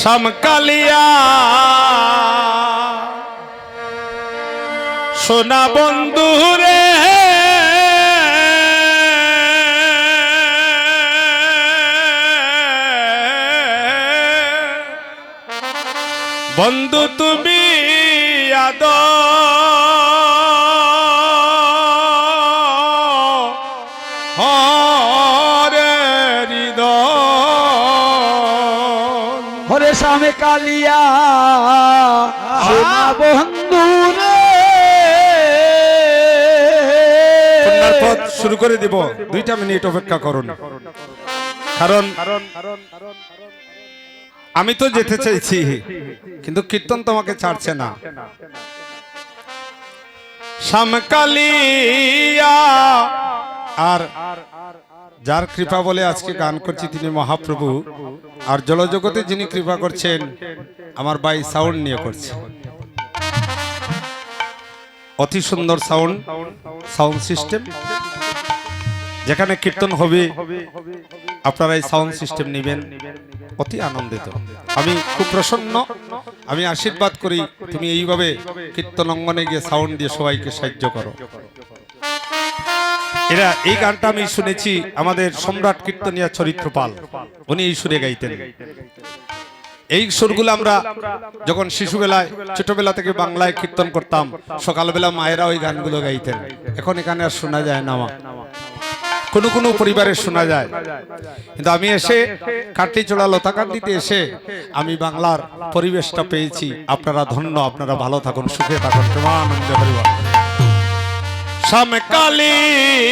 সমকালিয়া সোনা বন্ধু রে। বন্ধু তুমি আদ হরে কালিয়া। সোনা বন্ধু পথ শুরু করে দিব। দুইটা মিনিট অপেক্ষা করুন। কারণ আমি তো যেতে চাইছি, কিন্তু কীর্তন তোমাকে ছাড়ছে না। সামকালিয়া আর যার কৃপা বলে আজকে গান করছি তিনি মহাপ্রভু। আর জলজগতে যিনি কৃপা করছেন, আমার বাই সাউন্ড নিয়ে করছে। অতি সুন্দর সাউন্ড সাউন্ড সিস্টেম। যেখানে কীর্তন হবে, আপনারা এই সাউন্ড সিস্টেম নেবেন। অতি আনন্দিত। আমি খুব প্রসন্ন। আমি আশীর্বাদ করি, তুমি এইভাবে কীর্তন অঙ্গনে গিয়ে সাউন্ড দিয়ে সবাইকে সাহায্য করো। এরা এই গানটা আমি শুনেছি আমাদের সম্রাট কীর্তনিয়া চরিত্রপাল। উনি এই সুরে গাইতেন। এই সুরগুলো আমরা যখন শিশুবেলায়, ছোটবেলা থেকে বাংলায় কীর্তন করতাম, সকালবেলা মায়েরা ওই গানগুলো গাইতেন। এখন এখানে আর শোনা যায় না কোনো কোনো পরিবারে শোনা যায়। কিন্তু আমি এসে কাটি চোড়া লতাকান্দিতে এসে আমি বাংলার পরিবেশটা পেয়েছি। আপনারা ধন্য, আপনারা ভালো থাকুন, সুখে থাকুন। প্রেমানন্দ পরিবার সমকালিয়া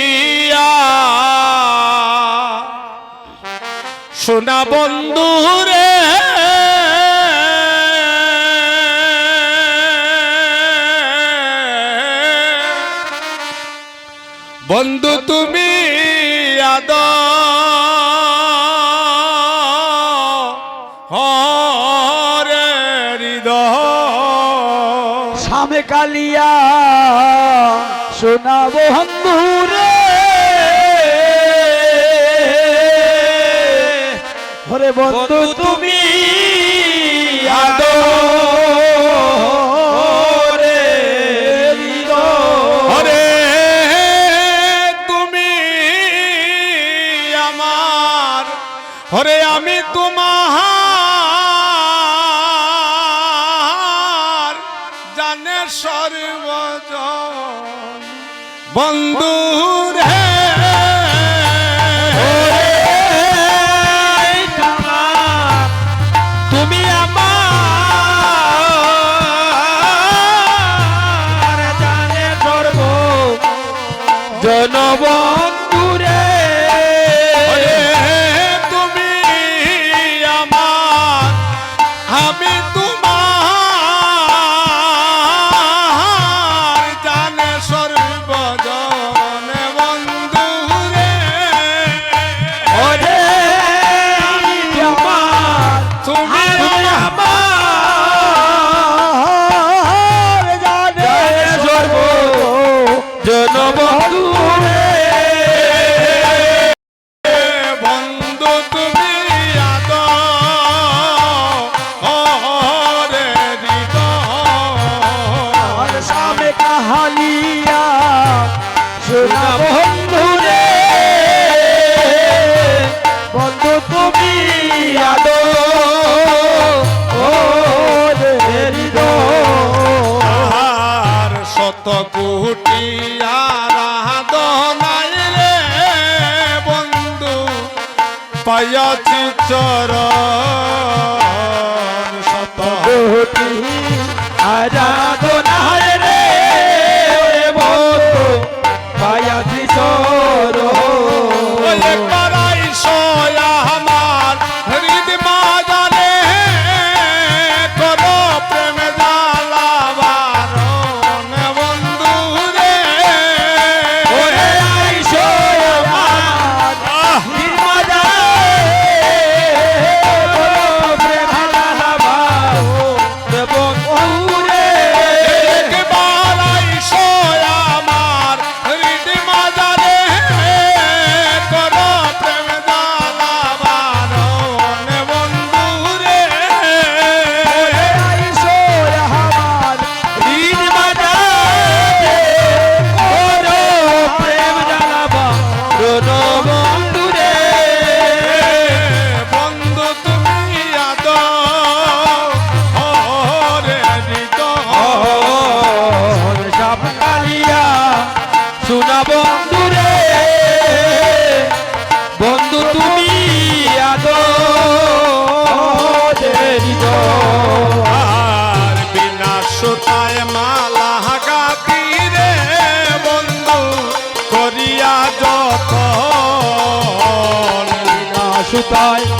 সোনা বন্ধু রে বন্ধু তুমি আদ হরে হৃদয়। স্বামী কালিয়া। সোনা বন্ধু হরে বন্ধু তুমি বন্ধু রে তুমি আমার জানে করব জনবন্ধু পাইয়াছি চর শত কোটি তাই